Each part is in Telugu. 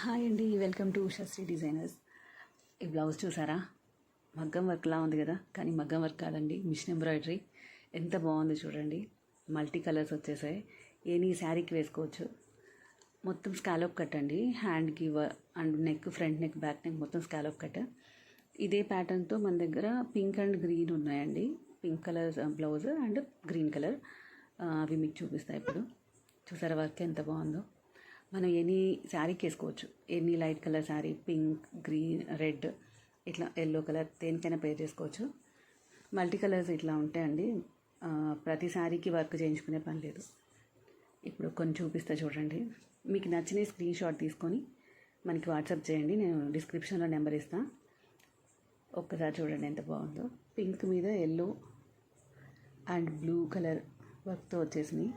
హాయ్ అండి వెల్కమ్ టు ఉషాశ్రీ డిజైనర్స్. ఈ బ్లౌజ్ చూసారా? మగ్గం వర్క్లా ఉంది కదా? కానీ మగ్గం వర్క్ కాదండి మిషన్ ఎంబ్రాయిడరీ ఎంత బాగుంది చూడండి. మల్టీ కలర్స్ వచ్చేసాయి. ఏని శారీకి వేసుకోవచ్చు? మొత్తం స్కాలోప్ కట్ అండి. హ్యాండ్కి and neck front neck back neck మొత్తం స్కాలోప్ కట్ ఇదే ప్యాటర్న్తో మన దగ్గర పింక్ అండ్ గ్రీన్ ఉన్నాయండి. Pink colour blouse and green colour అవి మీకు చూపిస్తాయి ఇప్పుడు. చూసారా వర్క్ ఎంత బాగుందో? మనం ఎనీ శారీకి వేసుకోవచ్చు any light colour sari pink green red ఇట్లా ఎల్లో కలర్ దేనికైనా పేర్ చేసుకోవచ్చు. మల్టీ కలర్స్ ఇట్లా ఉంటాయండి ప్రతి శారీకి వర్క్ చేయించుకునే పని లేదు. ఇప్పుడు కొన్ని చూపిస్తా చూడండి. మీకు నచ్చిన స్క్రీన్ షాట్ తీసుకొని మనకి వాట్సాప్ చేయండి. నేను డిస్క్రిప్షన్లో నెంబర్ ఇస్తాను ఒక్కసారి చూడండి ఎంత బాగుందో. పింక్ మీద ఎల్లో అండ్ బ్లూ కలర్ వర్క్తో వచ్చేసినాయి.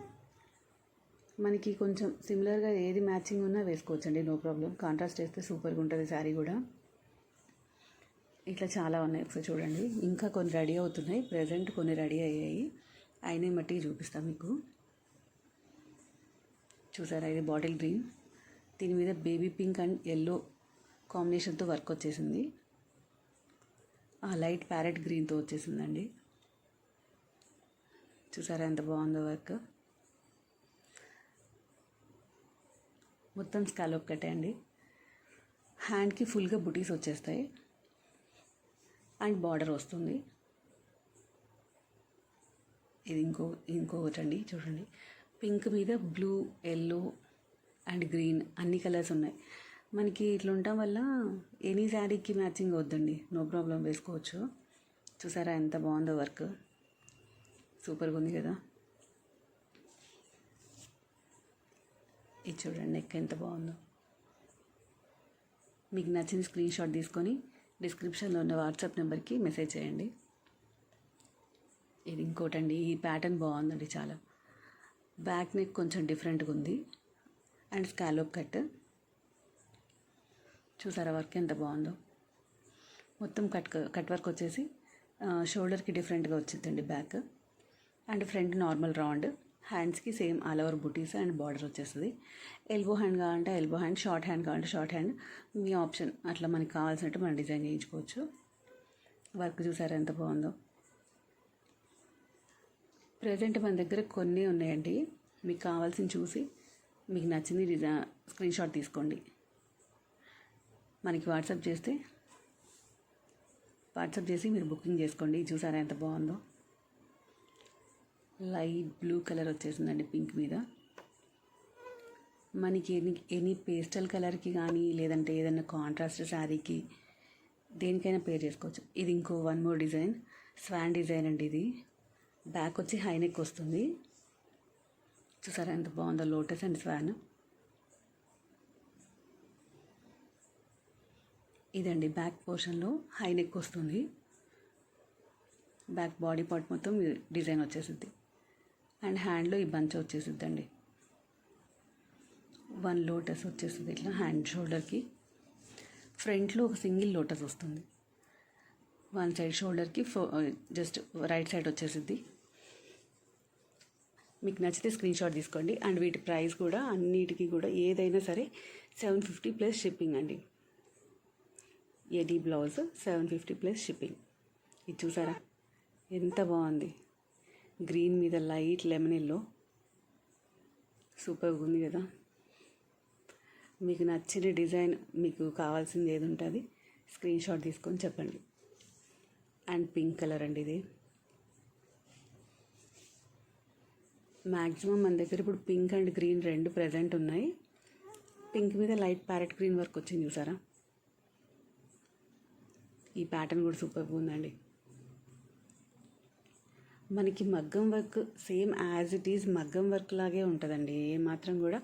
మనకి కొంచెం సిమిలర్గా ఏది మ్యాచింగ్ ఉన్నా వేసుకోవచ్చండి నో ప్రాబ్లం కాంట్రాస్ట్ వేస్తే సూపర్గా ఉంటుంది శారీ కూడా. ఇట్లా చాలా ఉన్నాయి ఒకసారి చూడండి. ఇంకా కొన్ని రెడీ అవుతున్నాయి. ప్రజెంట్ కొన్ని రెడీ అయ్యాయి. అయిన మట్టి చూపిస్తాను మీకు. చూసారా ఇది బాటిల్ గ్రీన్ దీని మీద బేబీ పింక్ అండ్ ఎల్లో కాంబినేషన్తో వర్క్ వచ్చేసింది. ఆ లైట్ ప్యారెట్ గ్రీన్తో వచ్చేసిందండి. చూసారా ఎంత బాగుందో వర్క్ మొత్తం స్కాలోప్ కట్టేయండి హ్యాండ్కి ఫుల్గా బుటీస్ వచ్చేస్తాయి. అండ్ బార్డర్ వస్తుంది. ఇది ఇంకో ఇంకొకటి అండి చూడండి. పింక్ మీద బ్లూ ఎల్లో అండ్ గ్రీన్ అన్ని కలర్స్ ఉన్నాయి. మనకి ఇట్లా ఉండటం వల్ల ఎనీ శారీకి మ్యాచింగ్ వద్దండి నో ప్రాబ్లం వేసుకోవచ్చు. చూసారా ఎంత బాగుందో వర్క్. సూపర్గా ఉంది కదా. చూడండి నెక్ ఎంత బాగుందో. మీకు నచ్చిన స్క్రీన్ షాట్ తీసుకొని డిస్క్రిప్షన్లో ఉన్న వాట్సాప్ నెంబర్కి మెసేజ్ చేయండి. ఇది ఇంకోటండి ఈ ప్యాటర్న్ బాగుందండి చాలా. బ్యాక్ నెక్ కొంచెం డిఫరెంట్గా ఉంది. అండ్ స్కాలోప్ కట్ చూసారా వర్క్ ఎంత బాగుందో. మొత్తం కట్ కట్ వర్క్ వచ్చేసి షోల్డర్కి డిఫరెంట్గా వచ్చిందండి back and front normal round హ్యాండ్స్కి సేమ్ ఆల్ ఓవర్ బుటీస్ అండ్ బార్డర్ వచ్చేస్తుంది. ఎల్బో హ్యాండ్ కావాలంటే ఎల్బో హ్యాండ్ షార్ట్ హ్యాండ్ కావాలంటే షార్ట్ హ్యాండ్. మీ ఆప్షన్ అట్లా మనకి కావాల్సినట్టు మనం డిజైన్ చేయించుకోవచ్చు. వర్క్ చూసారా ఎంత బాగుందో? ప్రజెంట్ మన దగ్గర కొన్ని ఉన్నాయండి. మీకు కావాల్సింది చూసి మీకు నచ్చింది డిజైన్ స్క్రీన్ షాట్ తీసుకోండి. మనకి వాట్సాప్ చేస్తే వాట్సాప్ చేసి మీరు బుకింగ్ చేసుకోండి. చూసారా ఎంత బాగుందో? లైట్ బ్లూ కలర్ వచ్చేసిందండి పింక్ మీద. మనకి ఎనీ ఎనీ పేస్టల్ కలర్కి కానీ లేదంటే ఏదైనా కాంట్రాస్ట్ శారీకి దేనికైనా పేర్ చేసుకోవచ్చు. ఇది ఇంకో one more design. Swan design అండి ఇది. బ్యాక్ వచ్చి హై నెక్ వస్తుంది. చూసారా ఎంత బాగుందో లోటస్ అండ్ స్వాన్. ఇదండి బ్యాక్ పోర్షన్లో హై నెక్ వస్తుంది. బ్యాక్ బాడీ పార్ట్ మొత్తం డిజైన్ వచ్చేసింది. అండ్ హ్యాండ్లో ఈ బంచ్ వచ్చేసిద్దండి. వన్ లోటస్ వచ్చేస్తుంది ఇట్లా హ్యాండ్ షోల్డర్కి. ఫ్రంట్లో ఒక సింగిల్ లోటస్ వస్తుంది. వన్ సైడ్ షోల్డర్కి ఫో జస్ట్ రైట్ సైడ్ వచ్చేసిద్ది. మీకు నచ్చితే స్క్రీన్ షాట్ తీసుకోండి. అండ్ వీటి ప్రైస్ కూడా అన్నిటికీ కూడా ఏదైనా సరే సెవెన్ ఫిఫ్టీ ప్లస్ షిప్పింగ్ అండి. ఎడీ blouse seven fifty plus shipping. ఇది చూసారా? ఎంత బాగుంది. గ్రీన్ మీద లైట్ లెమన్ ఎల్లో. సూపర్గా ఉంది కదా. మీకు నచ్చిన డిజైన్ మీకు కావాల్సింది ఏది ఉంటుంది స్క్రీన్ షాట్ తీసుకొని చెప్పండి. అండ్ పింక్ కలర్ అండి ఇది. మ్యాక్సిమం మన దగ్గర ఇప్పుడు పింక్ అండ్ గ్రీన్ రెండు ప్రజెంట్ ఉన్నాయి. పింక్ మీద లైట్ ప్యారెట్ గ్రీన్ వర్క్ వచ్చింది చూసారా? ఈ ప్యాటర్న్ కూడా సూపర్గా ఉందండి. మనకి మగ్గం work same as it is మగ్గం వర్క్ లాగే ఉంటుందండి. ఏ మాత్రం కూడా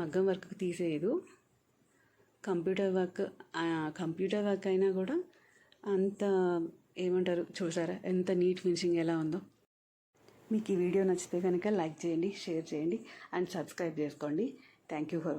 మగ్గం వర్క్ తీసేయదు. కంప్యూటర్ వర్క్ కంప్యూటర్ వర్క్ అయినా కూడా అంత ఏమంటారు చూసారా? ఎంత నీట్ ఫినిషింగ్ ఎలా ఉందో. మీకు ఈ వీడియో నచ్చితే కనుక లైక్ చేయండి షేర్ చేయండి అండ్ సబ్స్క్రైబ్ చేసుకోండి. Thank you for